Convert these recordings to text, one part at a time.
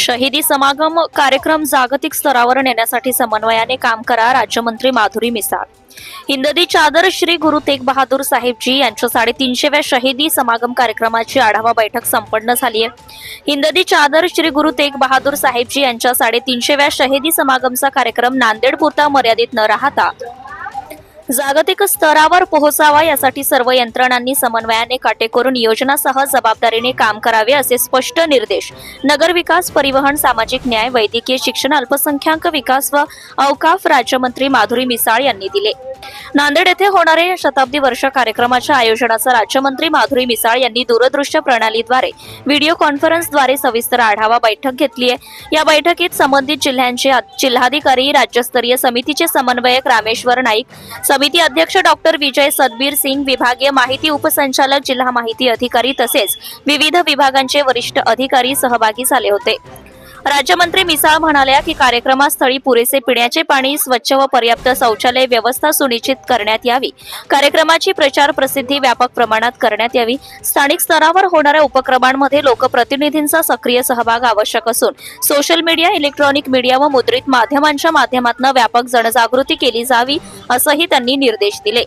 शहीदी समागम कार्यक्रम जागतिक स्तरावर नेण्यासाठी समन्वयाने काम करा राज्यमंत्री माधुरी मिसाळ. हिंददी चादर श्री गुरु तेग बहादूर साहेबजी यांच्या साडेतीनशेव्या शहीदी समागम कार्यक्रमाची आढावा बैठक संपन्न झाली आहे हिंददी चादर श्री गुरु तेग बहादूर साहेबजी यांच्या साडेतीनशेव्या शहीदी समागमचा कार्यक्रम नांदेड पुरता मर्यादित न राहता जागतिक स्तरावर पोहोचावा यासाठी सर्व यंत्रणांनी समन्वयाने काटेकोर नियोजनासह जबाबदारीने काम करावे असे स्पष्ट निर्देश. नगर विकास परिवहन सामाजिक न्याय वैद्यकीय शिक्षण अल्पसंख्याक विकास व अवकाफ राज्यमंत्री माधुरी मिसाळ यांनी दिले. नांदेड येथे होणारे शताब्दी वर्ष कार्यक्रमाच्या आयोजनाचा राज्यमंत्री माधुरी मिसाळ यांनी दूरदृश्य प्रणालीद्वारे व्हिडिओ कॉन्फरन्सद्वारे सविस्तर आढावा बैठक घेतली आहे. या बैठकीत संबंधित जिल्ह्यांचे जिल्हाधिकारी राज्यस्तरीय समितीचे समन्वयक रामेश्वर नाईक समिती अध्यक्ष डॉक्टर विजय सदबीर सिंग विभागीय माहिती उपसंचालक जिल्हा माहिती अधिकारी तसेच विविध विभागांचे वरिष्ठ अधिकारी सहभागी झाले होते. राज्यमंत्री मिसाळ म्हणाल्या की कार्यक्रमास्थळी पुरेसे पिण्याचे पाणी स्वच्छ व पर्याप्त शौचालय व्यवस्था सुनिश्चित करण्यात यावी. कार्यक्रमाची प्रचार प्रसिद्धी व्यापक प्रमाणात करण्यात यावी. स्थानिक स्तरावर होणाऱ्या उपक्रमांमध्ये लोकप्रतिनिधींचा सक्रिय सहभाग आवश्यक असून सोशल मीडिया इलेक्ट्रॉनिक मीडिया व मुद्रित माध्यमांच्या माध्यमातून व्यापक जनजागृती केली जावी असंही त्यांनी निर्देश दिले.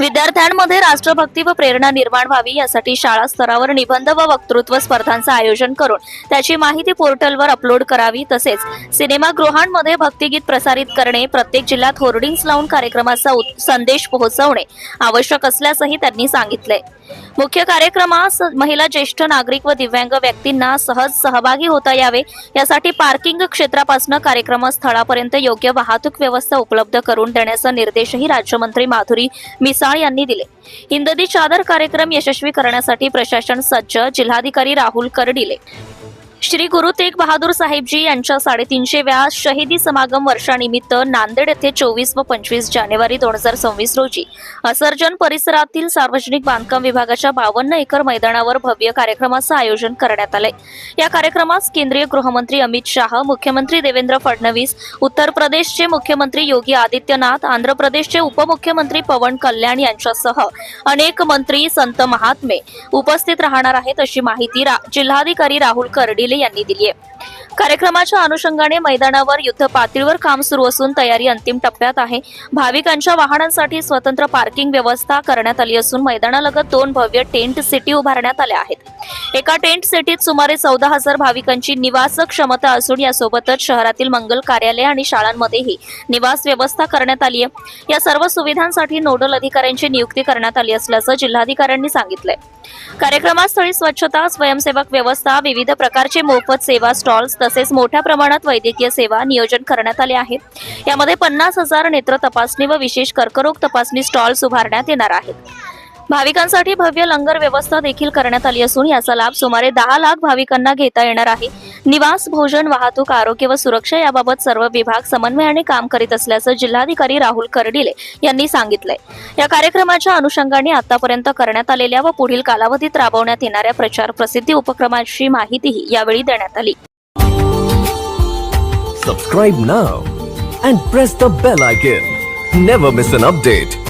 विद्यार्थ्यांमध्ये राष्ट्रभक्ती व प्रेरणा निर्माण व्हावी यासाठी शाळा स्तरावर निबंध व वक्तृत्व स्पर्धांचं आयोजन करून त्याची माहिती पोर्टलवर अपलोड करावी. तसेच सिनेमागृहांमध्ये भक्तिगीत प्रसारित करणे प्रत्येक जिल्ह्यात होर्डिंग्स लावून कार्यक्रमाचा संदेश पोहोचवणे आवश्यक असल्याचंही त्यांनी सांगितलंय. मुख्य कार्यक्रमास महिला ज्येष्ठ नागरिक व दिव्यांग व्यक्तींना सहज सहभागी होता यावे यासाठी पार्किंग क्षेत्रापासून कार्यक्रम स्थळापर्यंत योग्य वाहतूक व्यवस्था उपलब्ध करून देण्याचा निर्देशही राज्यमंत्री माधुरी मिसाळ यांनी दिले. हिंददी चादर कार्यक्रम यशस्वी करण्यासाठी प्रशासन सज्ज जिल्हाधिकारी राहुल करडिले श्री गुरु तेग बहादूर साहेबजी यांच्या साडेतीनशेव्या शहीदी समागम वर्षानिमित्त नांदेड येथे चोवीस व पंचवीस जानेवारी दोन हजार सव्वीस रोजी असर्जन परिसरातील सार्वजनिक बांधकाम विभागाच्या बावन्न एकर मैदानावर भव्य कार्यक्रमाचं आयोजन करण्यात आलंय. या कार्यक्रमास केंद्रीय गृहमंत्री अमित शाह मुख्यमंत्री देवेंद्र फडणवीस उत्तर प्रदेशचे मुख्यमंत्री योगी आदित्यनाथ आंध्र प्रदेशचे उपमुख्यमंत्री पवन कल्याण यांच्यासह अनेक मंत्री संत महात्मे उपस्थित राहणार आहेत अशी माहिती रा- जिल्हाधिकारी राहुल कर्डी कर्डिले यांनी दिली आहे. कार्यक्रमाच्या अनुषंगाने मैदानावर युद्ध पातळीवर काम सुरू असून तयारी अंतिम टप्प्यात आहे. भाविकांच्या वाहनांसाठी स्वतंत्र पार्किंग व्यवस्था करण्यात आली असून मैदानालगत दोन भव्य टेंट सिटी उभारण्यात आल्या आहेत. एका टेंट सिटीत सुमारे चौदा हजार भाविकांची निवास क्षमता असून यासोबतच शहरातील मंगल कार्यालय आणि शाळांमध्येही निवास व्यवस्था करण्यात आली आहे. या सर्व सुविधांसाठी नोडल अधिकाऱ्यांची नियुक्ती करण्यात आली असल्याचं जिल्हाधिकाऱ्यांनी सांगितलंय. कार्यक्रमास्थळी स्वच्छता स्वयंसेवक व्यवस्था विविध प्रकारचे मोफत सेवा स्टॉल्स तसेच मोठ्या प्रमाणात वैद्यकीय सेवा नियोजन करण्यात आले आहे यामध्ये पन्नास हजार नेत्र तपासणी व विशेष कर्करोग तपासणी स्टॉल्स उभारण्यात येणार आहेत. भाविकांसाठी भव्य लंगर व्यवस्था देखील करण्यात आली असून याचा लाभ सुमारे दहा लाख भाविकांना घेता येणार आहे. निवास भोजन वाहतूक आरोग्य व सुरक्षा याबाबत सर्व विभाग समन्वयाने काम करीत असल्याचं जिल्हाधिकारी राहुल कर्डिले यांनी सांगितलंय. या कार्यक्रमाच्या अनुषंगाने आतापर्यंत करण्यात आलेल्या व पुढील कालावधीत राबवण्यात येणाऱ्या प्रचार प्रसिद्धी उपक्रमाची माहितीही यावेळी देण्यात आली. Subscribe now and press the bell icon never miss an update